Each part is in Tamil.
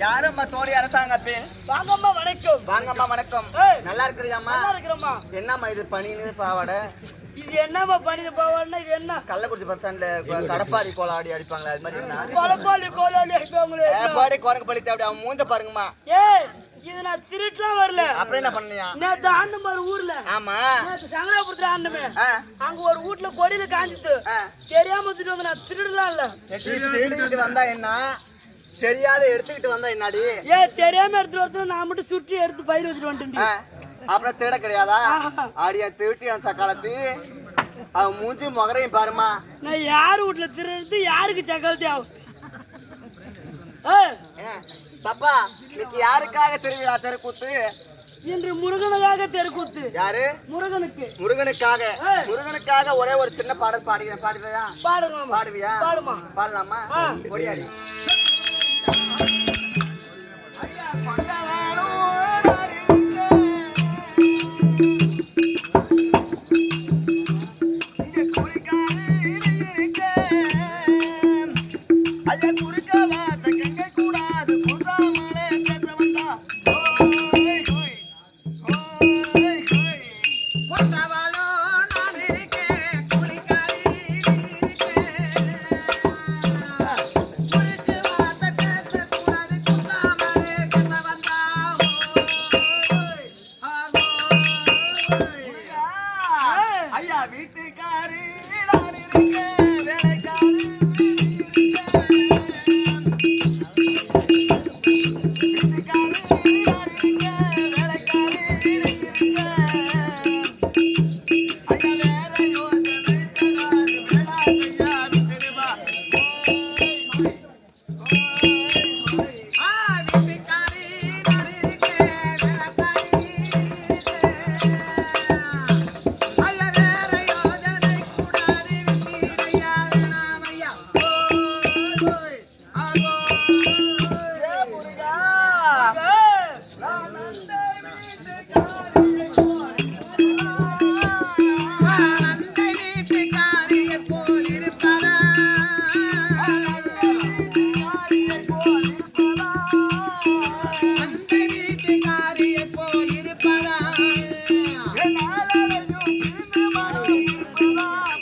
யாரம்மா தோழி அரசாங்கத்து வாங்கம்மா வணக்கம். வாங்கம்மா வணக்கம். நல்லா இருக்கிறியாம்மா நல்லா இருக்கிறோம்மா. என்னம்மா இது பனின்னு பாவாடை? இது என்னம்மா பண்ணிட்டு போவான்னா இது என்ன? கள்ளக்குறிச்சி பஸ் ஸ்டாண்ட்ல கடப்பாரி கோலாடி அடிப்பாங்களே அது மாதிரி என்ன? கொலப்பாளி கோலாளி அடிப்பாங்களே ஏ, பாடி குரங்கு பழித்து அப்படி அவன் மூஞ்ச பாருங்கம்மா. ஏய் இது நான் திருட்டுலாம் வரல. அப்புறம் என்ன பண்ணியா நேத்து ஆண்டு மாதிரி ஊர்ல ஆமா. நேத்து சங்கராபுரத்துல ஆண்டுமே அங்க ஒரு வீட்டுல கொடியில காஞ்சிட்டு. தெரியாம திட்டு வந்து நான் திருடலாம் இல்ல. எடுத்துக்கிட்டு வந்தா என்ன? தெரியாத எடுத்துக்கிட்டு வந்தா என்னடி? ஏன் தெரியாம எடுத்துட்டு வரது நான் மட்டும் சுற்றி எடுத்து பயிர் வச்சுட்டு வந்துட்டேன் அப்புறம் திருட கிடையாதா. ஆடியா திருட்டி அந்த சக்காலத்து. அவன் மூஞ்சி முகரையும் பாருமா நான் யார் வீட்டுல திருடுறது யாருக்கு சக்கரத்தி ஆகும்? ஏ, பாப்பா இன்னைக்கு யாருக்காக திருவிழா தெருக்கூத்து இன்று முருகனுக்காக தெருக்கூத்து யாரு? முருகனுக்கு. முருகனுக்காக. முருகனுக்காக ஒரே ஒரு சின்ன பாடல் பாடுகிறேன் பாடுறியா பாடுங்க பாடுவியா? பாடுமா? பாடலாமா? ஆ. கொடியாடி ஐயா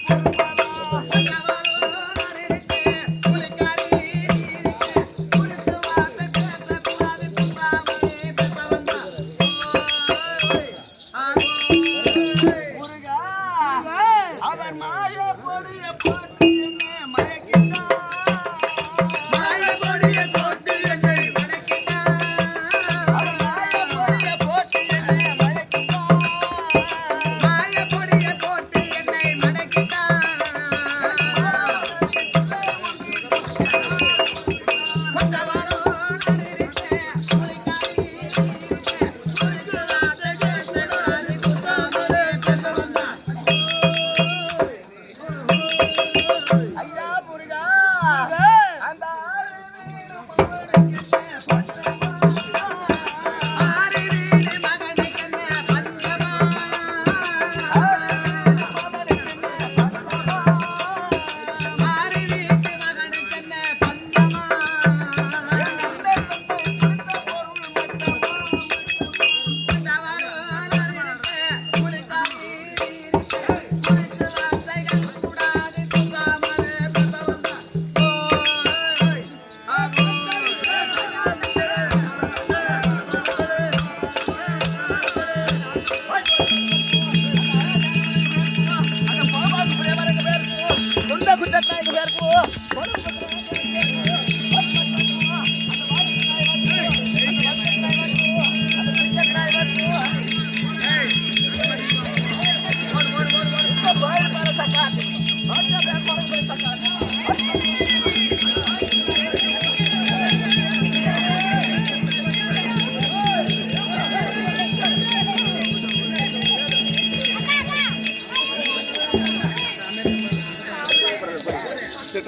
Thank you.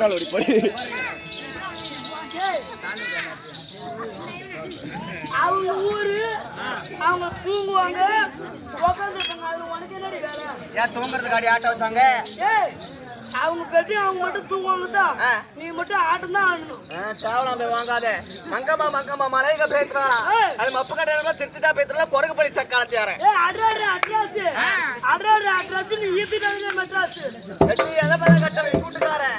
சிற்றாலோடி போய். அவங்க ஊரு அவங்க தூங்குவாங்க. உட்காந்துருப்பாங்க அதுல உனக்கு என்னடி வேலை? ஏன் தூங்குறதுக்கு அடி ஆட்ட வச்சாங்க? ஏய் அவங்க பெட்டி அவங்க மட்டும் தூங்குவாங்க தான். நீ மட்டும் ஆட்டம் தான் ஆடணும். தேவலாம் போய் வாங்காத. மங்கம்மா மங்கம்மா மலைங்க பேசுறானா ஏய். அது மப்பு கடையில திருச்சிட்டா பேசுறா குரங்கு படி சக்காலத்தி யாரேன் ஏய் அட்ராடு அட்ராஸ். அட்ராடு அட்ராஸ் நீ ஈத்திட்டாங்க மெட்ராஸ். வெட்டி எதை பேர கட்ட கூட்டுக்காரன்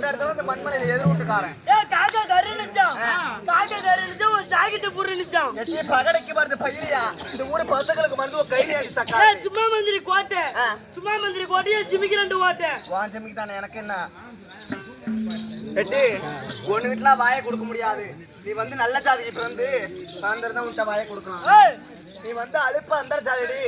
இடத்துல வந்து மண்மலையில எதிர் வீட்டுக்காரன். ஏய் காக்கா கறி நிச்சான் காக்கா கறி நிச்சான் ஒரு ஜாக்கெட் புரு நிச்சான் எட்டி பகடைக்கு வருது பயிரியா இந்த ஊரு பசங்களுக்கு மருந்து கைதி ஆடி ஏய் சக்காலத்தி சும்மா மந்திரி கோட்டை. ஆ. சும்மா மந்திரி கோட்டையே ஜிமிக்கு ரெண்டு ஓட்டை வாஞ்சமிக்கு தானே எனக்கு என்ன? எட்டி ஒண்ணு வீட்டுல வாயை கொடுக்க முடியாது. நீ வந்து நல்ல ஜாதிக்கு பிறந்து சாயந்தரம் உன்ட்ட வாயை கொடுக்கலாம். நீ வந்து அழுப்பு அந்த ஜாதிடி.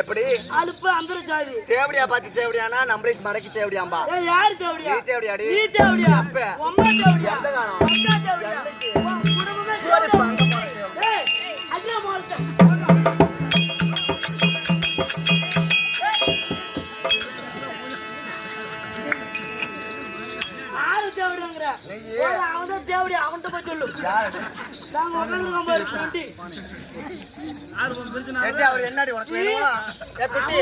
எப்படி? அலுப்பு அந்த ஜாதி. தேவடியா பாத்து தேவடியானா? நம்மளே மடக்கி தேவடியாம்பா. யார் தேவடியா? நீ தேவடியாடி. நீ தேவடியா? எப்ப? உம்மா தேவடியா? எந்த? உன் குடும்பமே தேவடியா. அவன் தேவடி அவன்கிட்ட போய் சொல்லு யாரு? நாங்க உட்காந்துருக்கோம் பாரு அவர் என்னடி உனக்கு வேணும் குட்டி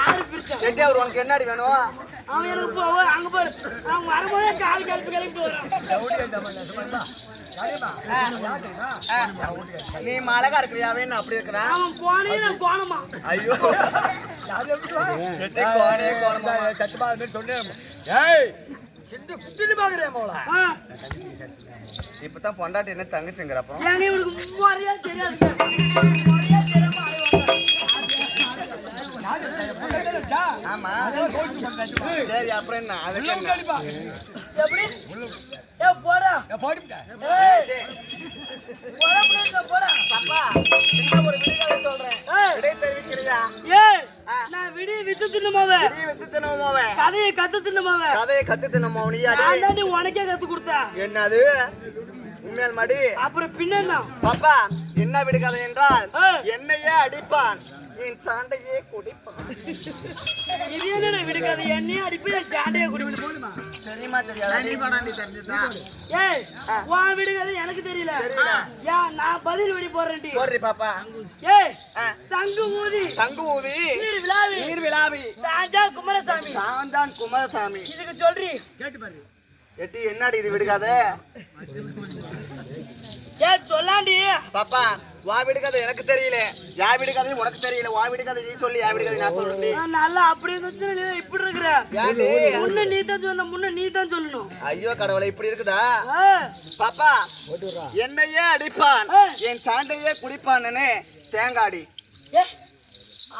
ஆறு அவர் உனக்கு என்னடி வேணும் அவன் எனக்கு போ அங்க பாரு அவன் வரும்போதே கால் கழுப்பு கிளம்பி வரான் ஆ, நீ அழகா இருக்கிறியா வேணும் அப்படி இருக்கிறா அவன் போனே நான் போனமா ஐயோ கோடே கோலமா ஆ, இப்பதான் பொண்டாட்டி என்ன இவனுக்கு முறையா தெரியாதுங்க முறையா தெரியாம அலைவாங்க. ஆமா. சரி அப்புறம் என்ன? அதுக்கு என்ன? எப்படி? போடா. விடி வித்து தின்னுமாவே நீ வித்து தினமோவே கதையை கத்து தின்னுமாவே கதையை கத்து நான் தாண்டி உனக்கே கத்து கொடுத்தேன். என்னது? உண்மையால் மடி. அப்புறம் பின்னா பாப்பா என்ன விடுகதை என்றால். என்னையே அடிப்பான். என் சாண்டையே குடிப்பான். இது என்னடா விடுக்காது என்னையும் அடிப்பி என் சாண்டையை குடிப்பிட்டு தெரியுமா தெரியாது? ஏய் உன் விடுக்காது எனக்கு தெரியல. ஏன் நான் பதில் வெடி போடுறேன்டி. போடுறி பாப்பா. ஏய் ஆ. சங்கு ஊதி. தங்கு ஊதி. நீர் விழாவி. நீர் விழாவி. சாஞ்சா குமாரசாமி. சாந்தான் குமாரசாமி. இதுக்கு சொல்றி. எட்டி என்னடி இது விடுகாத? ஏய் சொல்லாண்டி. பாப்பா. வா விடுகதை எனக்கு தெரியல. யா விடுகதை உனக்கு தெரியல. வா விடுகதை நீ சொல்லி யா விடுகதை நான் சொல்றேன் நான் நல்லா அப்படி இருந்துச்சு இப்படி இருக்கிற. முன்ன நீ தான் சொன்ன முன்ன நீ தான் சொல்லணும். ஐயோ கடவுளை இப்படி இருக்குதா? ஆ, பாப்பா என்னையே அடிப்பான். என் சாண்டையே குடிப்பான்னு தேங்காடி. ஏ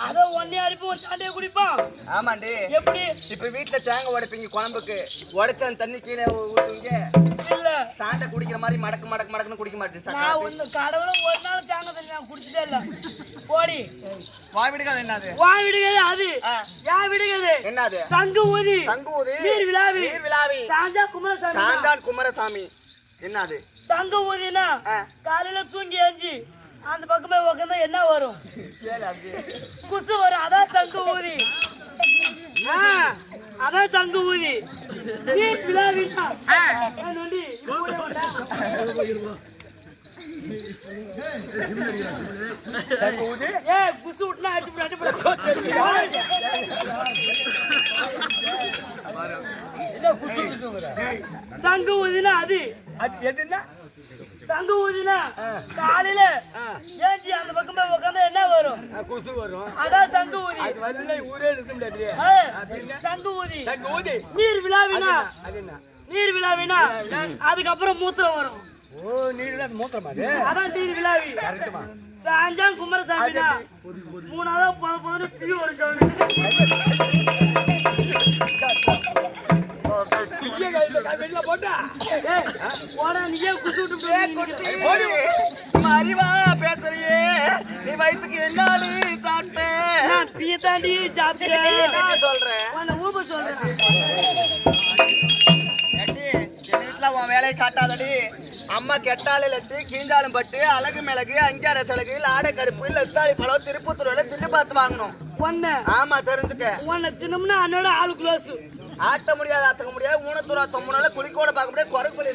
அத ஒன்னே அடிப்பு ஒரு சாண்டையை குடிப்பான் ஆமாண்டி. எப்படி? இப்ப வீட்டுல தேங்காய் உடைப்பீங்க குழம்புக்கு. உடைச்ச அந்த தண்ணி கீழே ஊத்துவீங்க. இல்ல. சாண்டை குடிக்கிற மாதிரி மடக்கு மடக்கு மடக்குன்னு குடிக்க மாட்டேன். நான் ஒண்ணு கடவுளை ஒரு நாள் தாங்க தண்ணி நான் குடிச்சதே இல்ல. போடி. வா விடுகாது என்னது வா விடுகிறது அது. ஆ. யா விடுகிறது என்னது சங்கு ஊதி. தங்கு ஊதி. நீர் விழாவி. நீர் விழாவி. சாஞ்சா குமாரசாமி. சாந்தான் குமாரசாமி. என்னது சங்கு ஊதினா. காலையில தூங்கி ஏஞ்சி அந்த பக்கமே உட்காந்தா என்ன வரும்? குசு வரும் அதான் சங்கு ஊதி. அதான் சங்கு ஊதி. ஏய், குசு விட்டுனா அடிச்சு போடு, அடிச்சு போடு. சங்கு ஊதினா அது. சங்கு ஊதினா காலையில ஏஞ்சி அந்த பக்கமே உட்காந்தா என்ன வரும்? கொசு வரும். அதான் சங்கு ஊதி. அது ஊரே இருக்க முடியாது. ஏய், சங்கு ஊதி. சங்கு ஊதி. நீர் விழாவினா? அது நீர் விழாவினா அதுக்கப்புறம் மூத்திரம் வரும். ஓ நீர் தான் மூத்திரமா அது? அதான் நீர் விழாவி. சாஞ்சாம் குமரசாமினா மூணாவது பொத பொதுன்னு பியூ வரும் அறிவா பேசுறியே? நீ வயிற்றுக்கு என்னாடி சாப்பிட்ட? நான் பிய தாண்டி சாப்பிட்டேன். நான் சொல்றேன்? ஊப சொல்றேன். உன் வேலையை காட்டாதடி. அம்மா கெட்டாலும் லட்டு கீஞ்சாலும் பட்டு அழகு மிளகு அங்கியார சிலகு லாடை கருப்பு லெத்தாளி பழம் திருப்பத்தூர்ல தின்னு பார்த்து வாங்கணும். உன்னை ஆமா தெரிஞ்சுக்க. உன்னை தினம்னா அன்னோட ஆளு க்ளோஸ் ஆட்ட முடியாது அத்தக்க முடியாது ஊனத்தூரா தொம்பனால குளிக்கோட பார்க்க முடியாது குறை குளி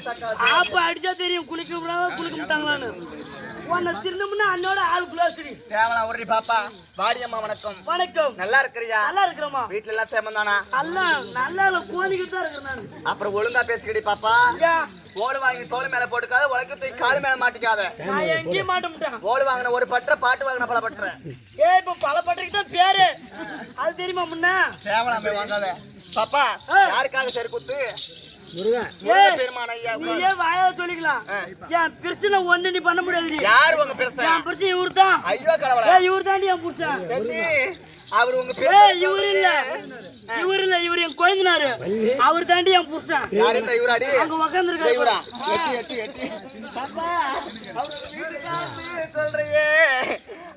ஆப்ப அடிச்சா தெரியும் குளிக்க விடாம குளிக்க மாட்டாங்களான்னு உன்னை திருந்தமுன்னா அண்ணோட ஆள் குளோசடி தேவலா ஒரு பாப்பா வாடியம்மா வணக்கம். வணக்கம். நல்லா இருக்கிறியா? நல்லா இருக்கிறோமா வீட்டுல எல்லாம் சேமம் தானா? நல்லா நல்லா கோணிக்கிட்டு தான் இருக்கிறேன் நான். அப்புறம் ஒழுங்கா பேசிக்கிடி பாப்பா. ஓடு வாங்கி தோல் மேல போட்டுக்காத உலக தூக்கி கால் மேல மாட்டிக்காத. நான் எங்கேயும் மாட்ட மாட்டேன். ஓடு வாங்கின ஒரு பற்ற பாட்டு வாங்கின பல பற்ற ஏ இப்ப பல பட்டிருக்கு தான் பேரு. அது தெரியுமா முன்ன? தேவலா போய் வாங்காத. பாப்பா. யாருக்காக சரி குத்து சொல்லிக்கலாம். என் பிரச்சனை ஒண்ணு நீ பண்ண முடியாது. யார் உங்க என் பிரச்சனை இவரு தான் ஐயோ கடவுளே. இவரு என் ஏண்டி, அவர் உங்க இவரு இல்ல. இவரு இல்ல இவரு என் குழந்தைனாரு. அவர் தாண்டி என் புருஷன். யார் இந்த இவராடி அங்க இவரா? எட்டி எட்டி எட்டி. பாப்பா அவர் சொல்றியே.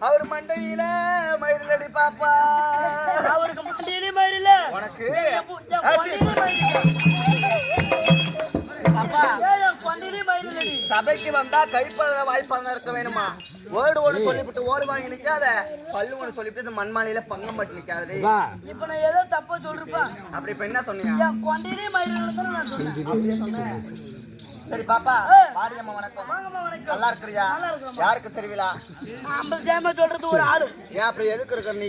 அவர் மண்டையில மயிலடி பாப்பா. அவருக்கு மண்டியிலே மாதிரி இல்ல. உனக்கு. சபைக்கு வந்தா கைப்பத வாய்ப்பாக இருக்க வேணுமா? ஓடு ஓடு சொல்லிவிட்டு ஓடு வாங்கி நிக்காத. பல்லு ஒன்று சொல்லிவிட்டு இந்த மண்மாலையில பங்கம் பட்டு நிக்காதே இப்ப நான் ஏதோ தப்பா சொல்றேன் அப்படி இப்ப என்ன சொன்னீங்க என் கொண்டையிலே மயிர் இல்லைன்னு நான் சொன்னேன். சரி பாப்பா. ஆ. பாடியம்மா வணக்கம். வாங்கம்மா வணக்கம். நல்லா இருக்கிறியா. யாருக்கு தெரிவிலா ஐம்பது ஜாம சொல்றது ஒரு ஆளு. ஏன் அப்படி எதுக்கு இருக்கிற நீ?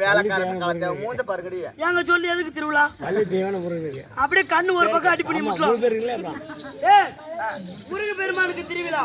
வேலைக்காரன் காலத்தை மூஞ்ச பாருக்கடி ஏங்க சொல்லி எதுக்கு திருவிழா? பள்ளி தேவன முருகனுக்கு அப்படியே கண்ணு ஒரு பக்கம் அடி பண்ணி முருக பெருமானுக்கு திருவிழா.